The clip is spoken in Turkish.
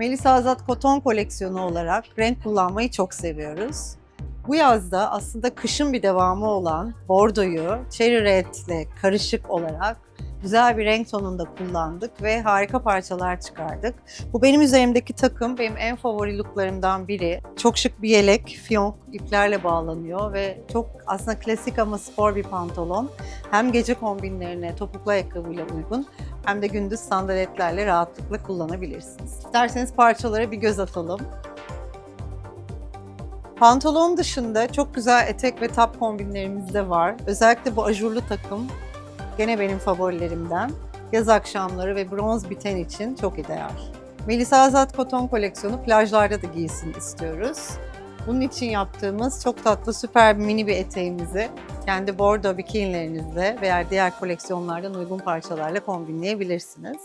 Melisa Azat Koton koleksiyonu olarak renk kullanmayı çok seviyoruz. Bu yazda aslında kışın bir devamı olan bordoyu cherry red ile karışık olarak güzel bir renk tonunda kullandık ve harika parçalar çıkardık. Bu benim üzerimdeki takım benim en favori looklarımdan biri. Çok şık bir yelek, fiyonk iplerle bağlanıyor ve çok aslında klasik ama spor bir pantolon. Hem gece kombinlerine topuklu ayakkabıyla uygun hem de gündüz sandaletlerle rahatlıkla kullanabilirsiniz. İsterseniz parçalara bir göz atalım. Pantolon dışında çok güzel etek ve top kombinlerimiz de var. Özellikle bu ajurlu takım gene benim favorilerimden. Yaz akşamları ve bronz biten için çok ideal. Melisa Azat Koton koleksiyonu plajlarda da giysin istiyoruz. Bunun için yaptığımız çok tatlı süper mini bir eteğimizi kendi bordo bikinilerinizle veya diğer koleksiyonlardan uygun parçalarla kombinleyebilirsiniz.